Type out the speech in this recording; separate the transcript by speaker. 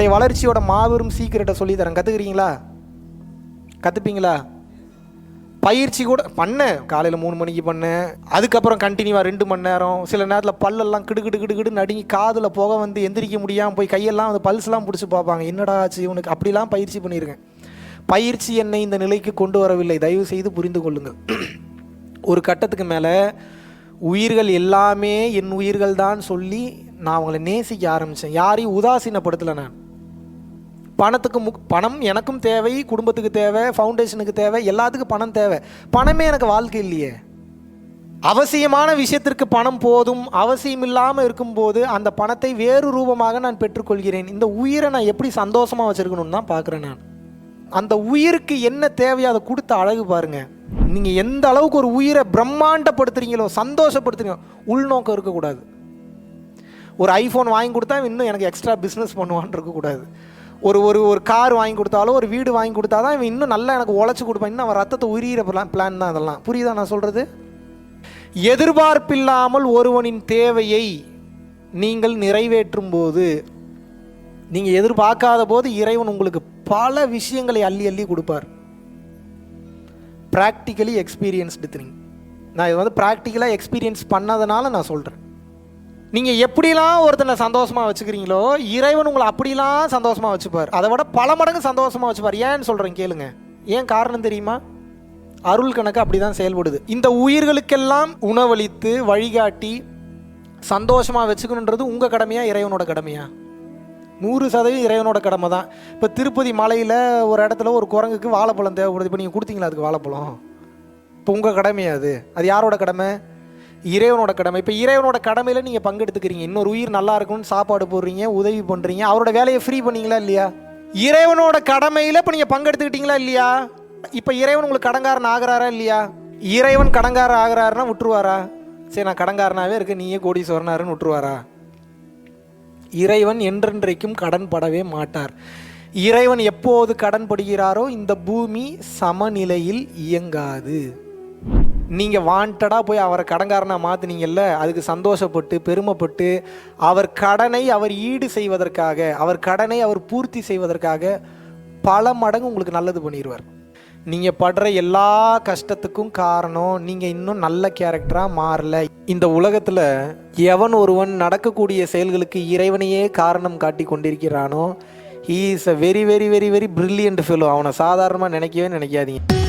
Speaker 1: உங்களுடைய வளர்ச்சியோட மாபெரும் சீக்கிரட்டை சொல்லி தரேன் கற்றுக்குறீங்களா கற்றுப்பீங்களா பயிற்சி கூட பண்ணேன் காலையில் மூணு மணிக்கு பண்ணேன் அதுக்கப்புறம் கண்டினியூவாக ரெண்டு மணி நேரம். சில நேரத்தில் பல்லெல்லாம் கிடு கிடு கிடு கிடு நடுங்கி காதில் போக வந்து எந்திரிக்க முடியாமல் போய் கையெல்லாம் அந்த பல்ஸ்லாம் பிடிச்சி பார்ப்பாங்க. என்னடா ஆச்சு? உனக்கு அப்படிலாம் பயிற்சி பண்ணியிருக்கேன். பயிற்சி என்னை இந்த நிலைக்கு கொண்டு வரவில்லை. தயவு செய்து புரிந்து கொள்ளுங்கள் ஒரு கட்டத்துக்கு மேலே உயிர்கள் எல்லாமே என் உயிர்கள் தான் சொல்லி நான் அவங்களை நேசிக்க ஆரம்பித்தேன் யாரையும் உதாசீனப்படுத்தலை நான். பணத்துக்கு முக் பணம் எனக்கும் தேவை குடும்பத்துக்கு தேவை ஃபவுண்டேஷனுக்கு தேவை எல்லாத்துக்கும் பணம் தேவை. பணமே எனக்கு வாழ்க்கை இல்லையே. அவசியமான விஷயத்திற்கு பணம் போதும் அவசியம் இல்லாமல் இருக்கும்போது அந்த பணத்தை வேறு ரூபமாக நான் பெற்றுக்கொள்கிறேன். இந்த உயிரை நான் எப்படி சந்தோஷமாக வச்சுருக்கணும்னு தான் பார்க்குறேன் நான். அந்த உயிருக்கு என்ன தேவையோ அதை கொடுத்த அழகு பாருங்க. நீங்கள் எந்த அளவுக்கு ஒரு உயிரை பிரம்மாண்டப்படுத்துறீங்களோ சந்தோஷப்படுத்துறீங்களோ உள்நோக்கம் இருக்கக்கூடாது. ஒரு ஐஃபோன் வாங்கி கொடுத்தா இன்னும் எனக்கு எக்ஸ்ட்ரா பிஸ்னஸ் பண்ணுவான்னு இருக்கக்கூடாது. ஒரு ஒரு ஒரு கார் வாங்கி கொடுத்தாலோ ஒரு வீடு வாங்கி கொடுத்தா தான் இவன் இன்னும் நல்லா எனக்கு உழைச்சி கொடுப்பான். இன்னும் அவன் ரத்தத்தை உரியிற பிளான் பிளான் தான் அதெல்லாம் புரியுதா நான் சொல்கிறது எதிர்பார்ப்பில்லாமல் ஒருவனின் தேவையை நீங்கள் நிறைவேற்றும் போது நீங்கள் எதிர்பார்க்காத போது இறைவன் உங்களுக்கு பல விஷயங்களை அள்ளி அள்ளி கொடுப்பார். ப்ராக்டிக்கலி எக்ஸ்பீரியன்ஸ்டு திங் நான் இது வந்து ப்ராக்டிக்கலாக எக்ஸ்பீரியன்ஸ் பண்ணதுனால நான் சொல்கிறேன் நீங்கள் எப்படிலாம் ஒருத்தனை சந்தோஷமாக வச்சுக்கிறீங்களோ இறைவன் உங்களை அப்படிலாம் சந்தோஷமாக வச்சுப்பார். அதை விட பல மடங்கு சந்தோஷமாக வச்சுப்பார். ஏன்னு சொல்கிறேன் கேளுங்க. ஏன் காரணம் தெரியுமா? அருள் கணக்கு அப்படி தான் செயல்படுது. இந்த உயிர்களுக்கெல்லாம் உணவளித்து வழிகாட்டி சந்தோஷமாக வச்சுக்கணுன்றது உங்கள் கடமையா இறைவனோட கடமையா? நூறு சதவீதம் இறைவனோட கடமை தான். இப்போ திருப்பதி மலையில் ஒரு இடத்துல ஒரு குரங்குக்கு வாழைப்பழம் தேவைப்படுது. இப்போ நீங்கள் கொடுத்தீங்களா அதுக்கு வாழைப்பழம்? இப்போ உங்கள் கடமையா அது? அது யாரோட கடமை? இறைவனோட கடமை. இப்போ இறைவனோட கடமையில் நீங்கள் பங்கெடுத்துக்கிறீங்க. இன்னொரு உயிர் நல்லா இருக்கும்னு சாப்பாடு போடுறீங்க உதவி பண்ணுறீங்க அவரோட வேலையை ஃப்ரீ பண்ணீங்களா இல்லையா? இறைவனோட கடமையில் இப்போ நீங்கள் பங்கெடுத்துக்கிட்டீங்களா இல்லையா? இப்போ இறைவன் உங்களுக்கு கடங்காரன் ஆகிறாரா இல்லையா? இறைவன் கடங்காரன் ஆகிறாருன்னா விட்டுருவாரா? சரி நான் கடங்காரனாகவே இருக்க நீயே கோடீஸ்வரனாருன்னு விட்டுருவாரா? இறைவன் என்றென்றைக்கும் கடன் படவே மாட்டார். இறைவன் எப்போது கடன் படுகிறாரோ இந்த பூமி சமநிலையில் இயங்காது. நீங்கள் வாண்டடாக போய் அவரை கடன்காரனாக மாற்றினீங்கல்ல அதுக்கு சந்தோஷப்பட்டு பெருமைப்பட்டு அவர் கடனை அவர் ஈடு செய்வதற்காக அவர் கடனை அவர் பூர்த்தி செய்வதற்காக பல மடங்கு உங்களுக்கு நல்லது பண்ணிடுவார் நீங்கள் படுற எல்லா கஷ்டத்துக்கும் காரணம் நீங்கள் இன்னும் நல்ல கேரக்டராக மாறல. இந்த உலகத்தில் எவன் ஒருவன் நடக்கக்கூடிய செயல்களுக்கு இறைவனையே காரணம் காட்டி கொண்டிருக்கிறானோ he is a very very very very brilliant fellow அவனை சாதாரணமாக நினைக்கவே நினைக்காதீங்க.